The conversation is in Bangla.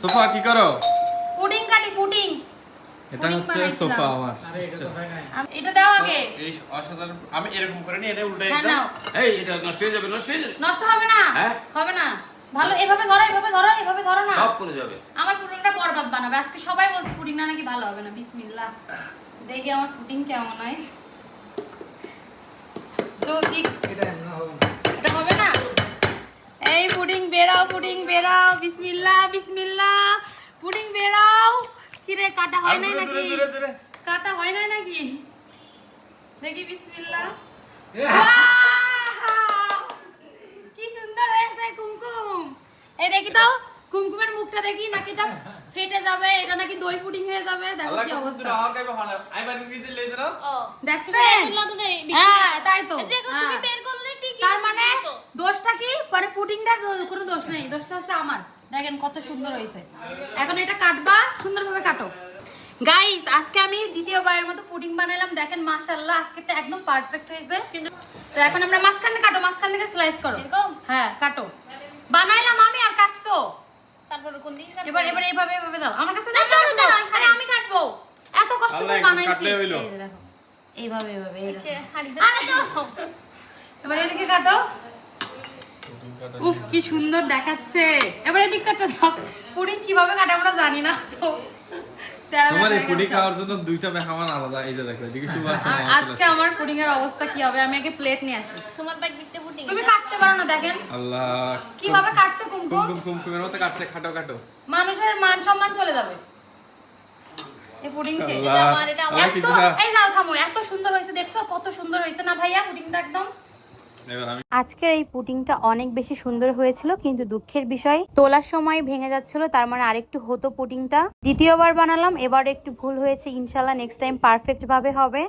সোফা কি করো? পুডিং কাটি পুডিং। এটা হচ্ছে সোফা আমার। এটা তো নাই। আম- এটা দাও আগে। এই অসাধারণ আমি এরকম করে নিয়ে এটা উল্টে হ্যাঁ একদম। এই এটা নষ্ট হয়ে যাবে নষ্ট হয়ে যাবে। নষ্ট হবে না। হ্যাঁ? হবে না। ভালো এভাবে ধরো এভাবে ধরো এভাবে ধরো না। সব করে যাবে। আমার পুডিংটা বরবাদ বানাবে। আজকে সবাই বলছে পুডিংটা নাকি ভালো হবে না। বিসমিল্লাহ। দেখি আমার পুডিং কেমন হয়। তো এটা না না এই পুডিং বেরাও পুডিং বেরাও বিসমিল্লাহ বিসমিল্লাহ। পুডিং বেরাও কি রে কাটা হয় নাই নাকি? দূরে, দূরে, দূরে। কাটা হয় নাই নাকি? দেখি বিসমিল্লাহ? কি সুন্দর হয়েছে কুমকুম। এই দেখি তো কুমকুমের মুখটা দেখি নাকি এটা ফেটে যাবে এটা নাকি দই পুডিং হয়ে যাবে? দেখো কি অবস্থা। হয় দেখছেন? হ্যাঁ তাই তো। হ্যাঁ। তার মানে তো। দোষটা কি? মানে পুডিংটার দো- কোনো দোষ নেই দোষটা হচ্ছে আমার। দেখেন কত সুন্দর হয়েছে। এখন এটা কাটবা সুন্দরভাবে কাটো। গাইস আজকে আমি দ্বিতীয়বারের মতো পুডিং বানালাম দেখেন মাশাআল্লাহ আজকেরটা একদম পারফেক্ট হয়েছে। কিন্তু তো এখন আমরা মাঝখানে কাটো মাঝখান থেকে স্লাইস করো। এরকম? হ্যাঁ কাটো। বানাইলাম আমি আর কাটছো। তারপরে কোন দিকে এবার এবার এইভাবে এইভাবে দাও। আমার কাছে দাও দাও, আরে আমি কাটবো। এত কষ্ট করে বানাইছি। এই দেখো। এইভাবে এইভাবে এই দেখো। হাড়িতে আরে দাও। এবার এদিকে কাটো। উফ কি সুন্দর দেখাচ্ছে। এবার দাও পুডিং কীভাবে কাটে আমরা জানি না। তো তোমার এই বেলা পুডি গেছে। খাওয়ার জন্য দুইটা মেহমান আলাদা এই যে দেখো এদিকে শুভ আসছে আজকে আমার পুডিং এর অবস্থা কি হবে? আমি আগে প্লেট নিয়ে আসি। তোমার বাইক দিতে ফুটিং তুমি কাটতে পারো না দেখেন। আল্লাহ কীভাবে কাটছে কুমকুম? কুমকুম কুমকুমের মতো কাটছে খাটো খাটো। মানুষের মান সম্মান চলে যাবে। এই পুডিং খেয়ে আমার, এটা আমার। এত এই দাঁড়াও থামো। এত সুন্দর হয়েছে দেখছ? কত সুন্দর হয়েছে না ভাইয়া পুডিংটা একদম? আজকের এই পুটিংটা অনেক বেশি সুন্দর হয়েছিল, কিন্তু দুঃখের বিষয়, তোলার সময় ভেঙে যাচ্ছিল, তার মানে আরেকটু হতো পুটিংটা দ্বিতীয়বার বানালাম, এবার একটু ভুল হয়েছে, ইনশাল্লাহ নেক্সট টাইম পারফেক্ট ভাবে হবে।